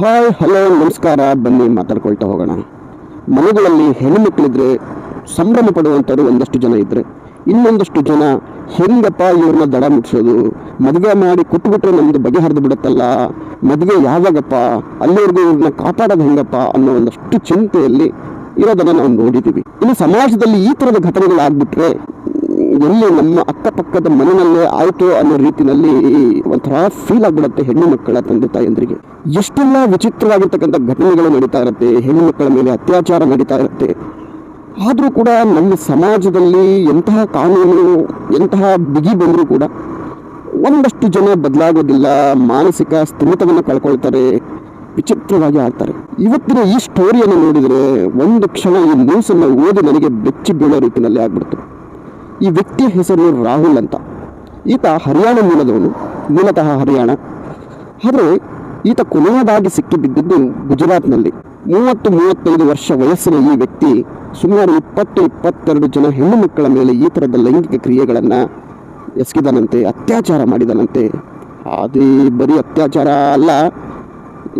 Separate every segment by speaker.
Speaker 1: Hi, hello, ನಮಸ್ಕಾರ. ಬನ್ನಿ, ಮಾತಾಡ್ಕೊಳ್ತಾ ಹೋಗೋಣ. ಮನೆಗಳಲ್ಲಿ ಹೆಣ್ಣುಮಕ್ಕಳಿದ್ರೆ ಸಂಭ್ರಮ ಪಡುವಂಥವ್ರು ಒಂದಷ್ಟು ಜನ ಇದ್ದರೆ ಇನ್ನೊಂದಷ್ಟು ಜನ ಹೆಂಗಪ್ಪ ಇವ್ರನ್ನ ದಡ ಮುಟ್ಸೋದು? ಮದುವೆ ಮಾಡಿ ಕೊಟ್ಬಿಟ್ರೆ ನಮ್ದು ಬಗೆಹರಿದು ಬಿಡುತ್ತಲ್ಲ? ಮದುವೆ ಯಾವಾಗಪ್ಪ? ಅಲ್ಲಿವರೆಗೂ ಇವ್ರನ್ನ ಕಾಪಾಡೋದು ಹೆಂಗಪ್ಪ ಅನ್ನೋ ಒಂದಷ್ಟು ಚಿಂತೆಯಲ್ಲಿ ಇರೋದನ್ನ ನಾವು ನೋಡಿದ್ದೀವಿ ಇನ್ನು ಸಮಾಜದಲ್ಲಿ ಈ ಥರದ ಘಟನೆಗಳಾಗ್ಬಿಟ್ರೆ ಎಲ್ಲಿ ನಮ್ಮ ಅಕ್ಕಪಕ್ಕದ ಮನೆಯಲ್ಲೇ ಆಯಿತು ಅನ್ನೋ ರೀತಿಯಲ್ಲಿ ಒಂಥರ ಫೀಲ್ ಆಗ್ಬಿಡುತ್ತೆ ಹೆಣ್ಣು ಮಕ್ಕಳ ತಂದೆ ತಾಯಂದ್ರಿಗೆ. ಎಷ್ಟೆಲ್ಲ ವಿಚಿತ್ರವಾಗಿರ್ತಕ್ಕಂಥ ಘಟನೆಗಳು ನಡೀತಾ ಇರುತ್ತೆ, ಹೆಣ್ಣು ಮಕ್ಕಳ ಮೇಲೆ ಅತ್ಯಾಚಾರ ನಡೀತಾ ಇರುತ್ತೆ. ಆದರೂ ಕೂಡ ನಮ್ಮ ಸಮಾಜದಲ್ಲಿ ಎಂತಹ ಕಾನೂನು, ಎಂತಹ ಬಿಗಿ ಬಂದರೂ ಕೂಡ ಒಂದಷ್ಟು ಜನ ಬದಲಾಗೋದಿಲ್ಲ, ಮಾನಸಿಕ ಸ್ಥಿಮಿತವನ್ನು ಕಳ್ಕೊಳ್ತಾರೆ, ವಿಚಿತ್ರವಾಗಿ ಆಡ್ತಾರೆ. ಇವತ್ತಿನ ಈ ಸ್ಟೋರಿಯನ್ನು ನೋಡಿದರೆ ಒಂದು ಕ್ಷಣ ಈ ನ್ಯೂಸನ್ನು ಓದಿ ನನಗೆ ಬೆಚ್ಚಿ ಬೀಳೋ ರೀತಿಯಲ್ಲಿ ಆಗ್ಬಿಡ್ತು. ಈ ವ್ಯಕ್ತಿಯ ಹೆಸರು ರಾಹುಲ್ ಅಂತ. ಈತ ಹರಿಯಾಣ ಮೂಲದವನು, ಮೂಲತಃ ಹರಿಯಾಣ. ಆದರೆ ಈತ ಕೊನೆಯದಾಗಿ ಸಿಕ್ಕಿಬಿದ್ದಿದ್ದು ಗುಜರಾತ್ನಲ್ಲಿ. ಮೂವತ್ತು ಮೂವತ್ತೈದು ವರ್ಷ ವಯಸ್ಸಿನ ಈ ವ್ಯಕ್ತಿ ಸುಮಾರು ಇಪ್ಪತ್ತು, ಇಪ್ಪತ್ತೆರಡು ಜನ ಹೆಣ್ಣು ಮಕ್ಕಳ ಮೇಲೆ ಈ ಥರದ ಲೈಂಗಿಕ ಕ್ರಿಯೆಗಳನ್ನು ಎಸಗಿದನಂತೆ, ಅತ್ಯಾಚಾರ ಮಾಡಿದನಂತೆ. ಅದೇ ಬರೀ ಅತ್ಯಾಚಾರ ಅಲ್ಲ,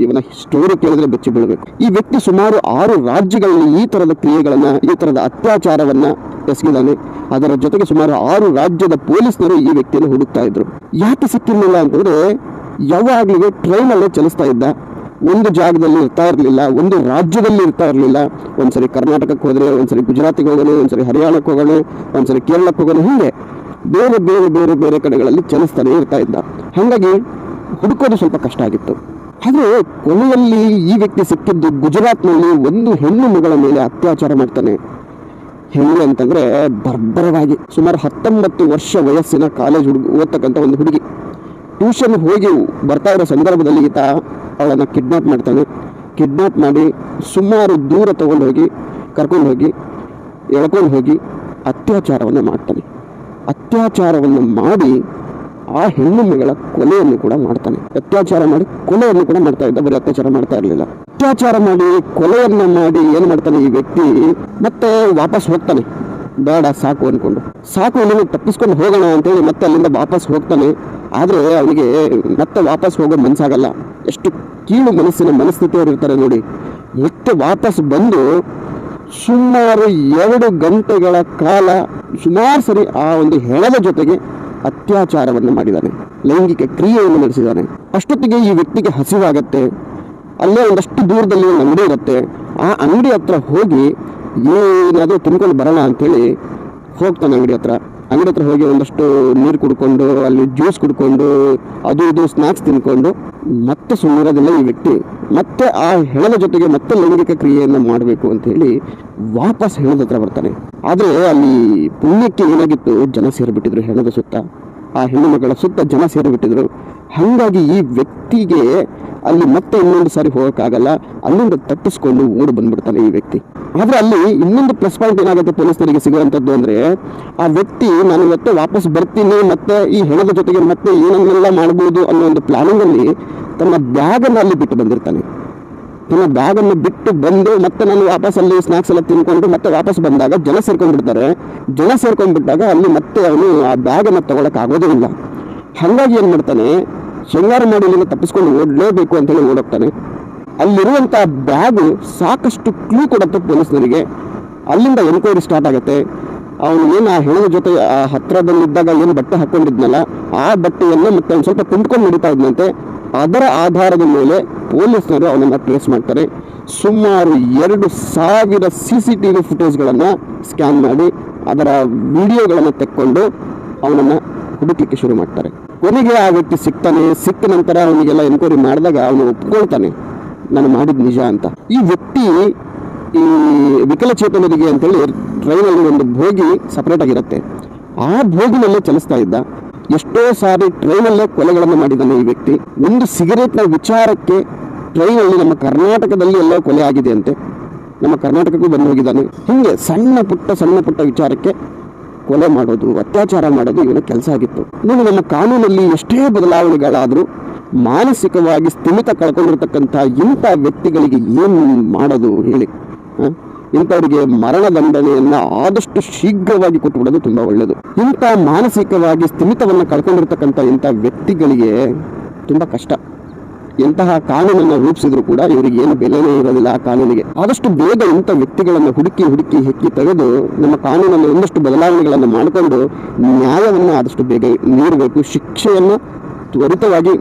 Speaker 1: ಇವನ ಸ್ಟೋರಿ ಕೇಳಿದ್ರೆ ಬೆಚ್ಚಿ ಬೀಳಬೇಕು. ಈ ವ್ಯಕ್ತಿ ಸುಮಾರು ಆರು ರಾಜ್ಯಗಳಲ್ಲಿ ಈ ಥರದ ಕ್ರಿಯೆಗಳನ್ನು, ಈ ಥರದ ಅತ್ಯಾಚಾರವನ್ನ ಎಸಗಿದಾನೆ ಅದರ ಜೊತೆಗೆ ಸುಮಾರು ಆರು ರಾಜ್ಯದ ಪೊಲೀಸ್ನರು ಈ ವ್ಯಕ್ತಿಯನ್ನು ಹುಡುಕ್ತಾ ಇದ್ರು. ಯಾಕೆ ಸಿಕ್ಕಿರಲಿಲ್ಲ ಅಂತಂದ್ರೆ ಯಾವಾಗಲಿಗೆ ಟ್ರೈನಲ್ಲೇ ಚಲಿಸ್ತಾ ಇದ್ದ. ಒಂದು ಜಾಗದಲ್ಲಿ ಇರ್ತಾ ಇರಲಿಲ್ಲ, ಒಂದು ರಾಜ್ಯದಲ್ಲಿ ಇರ್ತಾ ಇರಲಿಲ್ಲ. ಒಂದ್ಸರಿ ಕರ್ನಾಟಕಕ್ಕೆ ಹೋದರೆ, ಒಂದ್ಸರಿ ಗುಜರಾತಿಗೆ ಹೋಗೋಣ ಒಂದ್ಸರಿ ಹರಿಯಾಣಕ್ಕೆ ಹೋಗೋಣ ಒಂದ್ಸರಿ ಕೇರಳಕ್ಕೆ ಹೋಗೋಣ ಹೀಗೆ ಬೇರೆ ಬೇರೆ ಬೇರೆ ಬೇರೆ ಕಡೆಗಳಲ್ಲಿ ಚಲಿಸ್ತಾನೆ ಇರ್ತಾ ಇದ್ದ. ಹಾಗಾಗಿ ಹುಡುಕೋದು ಸ್ವಲ್ಪ ಕಷ್ಟ ಆಗಿತ್ತು. ಆದರೆ ಕೊನೆಯಲ್ಲಿ ಈ ವ್ಯಕ್ತಿ ಸಿಕ್ಕಿದ್ದು ಗುಜರಾತ್ನಲ್ಲಿ ಒಂದು ಹೆಣ್ಣು ಮಗಳ ಮೇಲೆ ಅತ್ಯಾಚಾರ ಮಾಡ್ತಾನೆ. ಹೆಣ್ಣು ಅಂತಂದ್ರೆ, ಬರ್ಬರವಾಗಿ ಸುಮಾರು ಹತ್ತೊಂಬತ್ತು ವರ್ಷ ವಯಸ್ಸಿನ ಕಾಲೇಜ್ ಹುಡುಗ, ಓದ್ತಕ್ಕಂಥ ಒಂದು ಹುಡುಗಿ. ಟ್ಯೂಷನ್ ಹೋಗಿ ಬರ್ತಾ ಇರೋ ಸಂದರ್ಭದಲ್ಲಿ ಈತ ಅವಳನ್ನು ಕಿಡ್ನಾಪ್ ಮಾಡ್ತಾನೆ. ಕಿಡ್ನಾಪ್ ಮಾಡಿ ಸುಮಾರು ದೂರ ತಗೊಂಡು ಹೋಗಿ, ಕರ್ಕೊಂಡು ಹೋಗಿ, ಎಳ್ಕೊಂಡು ಹೋಗಿ ಅತ್ಯಾಚಾರವನ್ನು ಮಾಡ್ತಾನೆ. ಅತ್ಯಾಚಾರವನ್ನು ಮಾಡಿ ಆ ಹೆಣ್ಣು ಮಗಳ ಕೊಲೆಯನ್ನು ಕೂಡ ಮಾಡ್ತಾನೆ. ಅತ್ಯಾಚಾರ ಮಾಡಿ ಕೊಲೆಯನ್ನು ಕೂಡ ಮಾಡ್ತಾ ಇದ್ದ, ಬರೀ ಅತ್ಯಾಚಾರ ಮಾಡ್ತಾ ಇರಲಿಲ್ಲ. ಅತ್ಯಾಚಾರ ಮಾಡಿ, ಕೊಲೆಯನ್ನ ಮಾಡಿ ಏನು ಮಾಡ್ತಾನೆ ಈ ವ್ಯಕ್ತಿ? ಮತ್ತೆ ವಾಪಸ್ ಹೋಗ್ತಾನೆ. ಬೇಡ, ಸಾಕು ಅನ್ಕೊಂಡು. ಸಾಕು ಅನ್ನೋದು ತಪ್ಪಿಸ್ಕೊಂಡು ಹೋಗೋಣ ಅಂತೇಳಿ ಮತ್ತೆ ಅಲ್ಲಿಂದ ವಾಪಸ್ ಹೋಗ್ತಾನೆ. ಆದರೆ ಅವನಿಗೆ ಮತ್ತೆ ವಾಪಸ್ ಹೋಗೋ ಮನಸ್ಸಾಗಲ್ಲ ಎಷ್ಟು ಕೀಳು ಮನಸ್ಸಿನ ಮನಸ್ಥಿತಿಯವರು ಇರ್ತಾರೆ ನೋಡಿ. ಮತ್ತೆ ವಾಪಸ್ ಬಂದು ಸುಮಾರು ಎರಡು ಗಂಟೆಗಳ ಕಾಲ ಸುಮಾರು ಸರಿ ಆ ಒಂದು ಹೆಣದ ಜೊತೆಗೆ ಅತ್ಯಾಚಾರವನ್ನು ಮಾಡಿದ್ದಾನೆ ಲೈಂಗಿಕ ಕ್ರಿಯೆಯನ್ನು ನಡೆಸಿದ್ದಾನೆ ಅಷ್ಟೊತ್ತಿಗೆ ಈ ವ್ಯಕ್ತಿಗೆ ಹಸಿವಾಗತ್ತೆ. ಅಲ್ಲೇ ಒಂದಷ್ಟು ದೂರದಲ್ಲಿ ಒಂದು ಅಂಗಡಿ ಇರುತ್ತೆ. ಆ ಅಂಗಡಿ ಹತ್ರ ಹೋಗಿ ಏನಾದರೂ ತಿನ್ಕೊಂಡು ಬರೋಣ ಅಂಥೇಳಿ ಹೋಗ್ತಾನೆ ಅಂಗಡಿ ಹತ್ರ. ಅಂಗಡಿ ಹತ್ರ ಹೋಗಿ ಒಂದಷ್ಟು ನೀರು ಕುಡ್ಕೊಂಡು, ಅಲ್ಲಿ ಜ್ಯೂಸ್ ಕುಡ್ಕೊಂಡು, ಅದು ಇದು ಸ್ನ್ಯಾಕ್ಸ್ ತಿನ್ಕೊಂಡು, ಮತ್ತೆ ಸುಮ್ಮನೆ ಈ ವ್ಯಕ್ತಿ. ಮತ್ತೆ ಆ ಹೆಣದ ಜೊತೆಗೆ ಮತ್ತೆ ಲೈಂಗಿಕ ಕ್ರಿಯೆಯನ್ನು ಮಾಡಬೇಕು ಅಂತ ಹೇಳಿ ವಾಪಸ್ ಹೆಣದ ಹತ್ರ ಬರ್ತಾನೆ. ಆದರೆ ಅಲ್ಲಿ ಪುಣ್ಯಕ್ಕೆ ಏನಾಗಿತ್ತು? ಜನ ಸೇರಿಬಿಟ್ಟಿದ್ರು ಹೆಣದ ಸುತ್ತ. ಆ ಹೆಣ್ಣು ಮಗಳ ಸುತ್ತ ಜನ ಸೇರಿಬಿಟ್ಟಿದ್ರು. ಹಾಗಾಗಿ ಈ ವ್ಯಕ್ತಿಗೆ ಅಲ್ಲಿ ಮತ್ತೆ ಇನ್ನೊಂದು ಸಾರಿ ಹೋಗೋಕ್ಕಾಗಲ್ಲ. ಅಲ್ಲಿಂದ ತಪ್ಪಿಸ್ಕೊಂಡು ಓಡಿ ಬಂದ್ಬಿಡ್ತಾನೆ ಈ ವ್ಯಕ್ತಿ. ಆದರೆ ಅಲ್ಲಿ ಇನ್ನೊಂದು ಪ್ಲಸ್ ಪಾಯಿಂಟ್ ಏನಾಗುತ್ತೆ ಪೊಲೀಸರಿಗೆ ಸಿಗುವಂಥದ್ದು ಅಂದ್ರೆ, ಆ ವ್ಯಕ್ತಿ, ನಾನು ಇವತ್ತು ವಾಪಸ್ ಬರ್ತೀನಿ, ಮತ್ತೆ ಈ ಹೆಣದ ಜೊತೆಗೆ ಮತ್ತೆ ಏನನ್ನೆಲ್ಲ ಮಾಡ್ಬೋದು ಅನ್ನೋ ಒಂದು ಪ್ಲಾನಿಂಗ್ ಅಲ್ಲಿ ತನ್ನ ಬ್ಯಾಗನ್ನು ಅಲ್ಲಿ ಬಿಟ್ಟು ಬಂದಿರ್ತಾನೆ. ತನ್ನ ಬ್ಯಾಗನ್ನು ಬಿಟ್ಟು ಬಂದು ಮತ್ತೆ ನಾನು ವಾಪಸ್ ಅಲ್ಲಿ ಸ್ನಾಕ್ಸ್ ಎಲ್ಲ ತಿನ್ಕೊಂಡು ಮತ್ತೆ ವಾಪಸ್ ಬಂದಾಗ ಜನ ಸೇರ್ಕೊಂಡ್ಬಿಡ್ತಾರೆ. ಜನ ಸೇರ್ಕೊಂಡ್ಬಿಟ್ಟಾಗ ಅಲ್ಲಿ ಮತ್ತೆ ಅವನು ಆ ಬ್ಯಾಗ್ ಅನ್ನು ತಗೊಳಕ್ ಆಗೋದೇ ಇಲ್ಲ ಹಾಗಾಗಿ ಏನು ಮಾಡ್ತಾನೆ? ಶೃಂಗಾರ ಮಾಡಿ ತಪ್ಪಿಸ್ಕೊಂಡು ಓಡಲೇಬೇಕು ಅಂತ ಹೇಳಿ ಓಡೋಗ್ತಾನೆ. ಅಲ್ಲಿರುವಂಥ ಬ್ಯಾಗು ಸಾಕಷ್ಟು ಕ್ಲೂ ಕೊಡುತ್ತೆ ಪೊಲೀಸ್ನರಿಗೆ ಅಲ್ಲಿಂದ ಎನ್ಕ್ವೈರಿ ಸ್ಟಾರ್ಟ್ ಆಗುತ್ತೆ. ಅವನು ಏನು ಆ ಹೆಣದ ಜೊತೆ ಆ ಹತ್ರದಲ್ಲಿದ್ದಾಗ ಏನು ಬಟ್ಟೆ ಹಾಕ್ಕೊಂಡಿದ್ನಲ್ಲ ಆ ಬಟ್ಟೆಯನ್ನು ಮತ್ತೆ ಒಂದು ಸ್ವಲ್ಪ ತುಂಬಿಕೊಂಡು ನಡೀತಾ ಇದ್ನಂತೆ. ಅದರ ಆಧಾರದ ಮೇಲೆ ಪೊಲೀಸ್ನರು ಅವನನ್ನು ಟ್ರೇಸ್ ಮಾಡ್ತಾರೆ. ಸುಮಾರು ಎರಡು ಸಾವಿರ ಸಿ ಸಿ ಟಿ ವಿ ಫುಟೇಜ್ಗಳನ್ನು ಸ್ಕ್ಯಾನ್ ಮಾಡಿ, ಅದರ ವಿಡಿಯೋಗಳನ್ನು ತೆಕ್ಕೊಂಡು ಅವನನ್ನು ಹುಡುಕಲಿಕ್ಕೆ ಶುರು ಮಾಡ್ತಾರೆ. ಕೊನೆಗೆ ಆ ವ್ಯಕ್ತಿ ಸಿಗ್ತಾನೆ. ಸಿಕ್ಕ ನಂತರ ಅವನಿಗೆಲ್ಲ ಎನ್ಕ್ವೈರಿ ಮಾಡಿದಾಗ ಅವನು ಒಪ್ಕೊಳ್ತಾನೆ, ನಾನು ಮಾಡಿದ ನಿಜ ಅಂತ. ಈ ವ್ಯಕ್ತಿ ಈ ವಿಕಲಚೇತನರಿಗೆ ಅಂತೇಳಿ ಟ್ರೈನಲ್ಲಿ ಒಂದು ಭೋಗಿ ಸಪ್ರೇಟ್ ಆಗಿರುತ್ತೆ. ಆ ಭೋಗಿನಲ್ಲೇ ಚಲಿಸ್ತಾ ಇದ್ದ. ಎಷ್ಟೋ ಸಾರಿ ಟ್ರೈನಲ್ಲೇ ಕೊಲೆಗಳನ್ನು ಮಾಡಿದ್ದಾನೆ ಈ ವ್ಯಕ್ತಿ. ಒಂದು ಸಿಗರೇಟ್ನ ವಿಚಾರಕ್ಕೆ ಟ್ರೈನಲ್ಲಿ ನಮ್ಮ ಕರ್ನಾಟಕದಲ್ಲಿ ಎಲ್ಲ ಕೊಲೆ ಆಗಿದೆ ಅಂತೆ, ನಮ್ಮ ಕರ್ನಾಟಕಕ್ಕೂ ಬಂದು ಹೋಗಿದ್ದಾನೆ. ಹೀಗೆ ಸಣ್ಣ ಪುಟ್ಟ ಸಣ್ಣ ಪುಟ್ಟ ವಿಚಾರಕ್ಕೆ ಕೊಲೆ ಮಾಡೋದು, ಅತ್ಯಾಚಾರ ಮಾಡೋದು ಇವನ ಕೆಲಸ ಆಗಿತ್ತು. ನೀವು ನಮ್ಮ ಕಾನೂನಲ್ಲಿ ಎಷ್ಟೇ ಬದಲಾವಣೆಗಳಾದರೂ ಮಾನಸಿಕವಾಗಿ ಸ್ಥಿಮಿತ ಕಳ್ಕೊಂಡಿರ್ತಕ್ಕಂಥ ಇಂಥ ವ್ಯಕ್ತಿಗಳಿಗೆ ಏನು ಮಾಡೋದು ಹೇಳಿ ಇಂಥವರಿಗೆ ಮರಣ ದಂಡನೆಯನ್ನು ಆದಷ್ಟು ಶೀಘ್ರವಾಗಿ ಕೊಟ್ಟುಬಿಡೋದು ತುಂಬ ಒಳ್ಳೆಯದು ಇಂಥ ಮಾನಸಿಕವಾಗಿ ಸ್ಥಿಮಿತವನ್ನು ಕಳ್ಕೊಂಡಿರ್ತಕ್ಕಂಥ ಇಂಥ ವ್ಯಕ್ತಿಗಳಿಗೆ ತುಂಬ ಕಷ್ಟ. ಎಂತಹ ಕಾನೂನನ್ನು ರೂಪಿಸಿದ್ರು ಕೂಡ ಇವರಿಗೆ ಏನು ಬೆಲೆನೇ ಇರೋದಿಲ್ಲ ಆ ಕಾನೂನಿಗೆ. ಆದಷ್ಟು ಬೇಗ ಇಂಥ ವ್ಯಕ್ತಿಗಳನ್ನು ಹುಡುಕಿ ಹುಡುಕಿ ಹೆಕ್ಕಿ ತೆಗೆದು ನಮ್ಮ ಕಾನೂನನ್ನು ಒಂದಷ್ಟು ಬದಲಾವಣೆಗಳನ್ನು ಮಾಡಿಕೊಂಡು ನ್ಯಾಯವನ್ನು ಆದಷ್ಟು ಬೇಗ ನೀಡಬೇಕು ಶಿಕ್ಷೆಯನ್ನು ತ್ವರಿತವಾಗಿ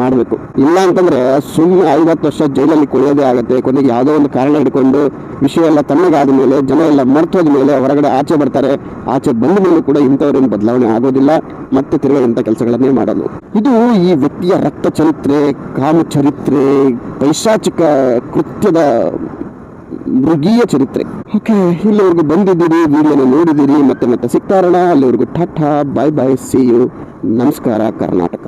Speaker 1: ಮಾಡಬೇಕು. ಇಲ್ಲ ಅಂತಂದ್ರೆ ಸುಮ್ಮನೆ ಐವತ್ತು ವರ್ಷ ಜೈಲಲ್ಲಿ ಕುಳಿಯೋದೇ ಆಗುತ್ತೆ. ಕೊನೆಗೆ ಯಾವುದೋ ಒಂದು ಕಾರಣ ಹಿಡ್ಕೊಂಡು ವಿಷಯ ಎಲ್ಲ ತಣ್ಣಗಾದ ಮೇಲೆ, ಜನ ಎಲ್ಲ ಮರ್ತೋದ ಮೇಲೆ ಹೊರಗಡೆ ಆಚೆ ಬರ್ತಾರೆ. ಆಚೆ ಬಂದ ಮೇಲೆ ಕೂಡ ಇಂಥವ್ರೇನು ಬದಲಾವಣೆ ಆಗೋದಿಲ್ಲ. ಮತ್ತೆ ತಿರುಗಾ ಇಂಥ ಕೆಲಸಗಳನ್ನೇ ಮಾಡೋದು. ಇದು ಈ ವ್ಯಕ್ತಿಯ ರಕ್ತ ಚರಿತ್ರೆ ಕಾಮ ಚರಿತ್ರೆ ಪೈಶಾಚಿಕ ಕೃತ್ಯದ ಮೃಗೀಯ ಚರಿತ್ರೆ. ಓಕೆ, ಇಲ್ಲಿವರೆಗೂ ಬಂದಿದ್ದೀರಿ, ವಿಡಿಯೋನ ನೋಡಿದ್ದೀರಿ. ಮತ್ತೆ ಮತ್ತೆ ಸಿಗ್ತಾರಣ ಅಲ್ಲಿವರೆಗೂ tata, bye bye see you ನಮಸ್ಕಾರ, ಕರ್ನಾಟಕ.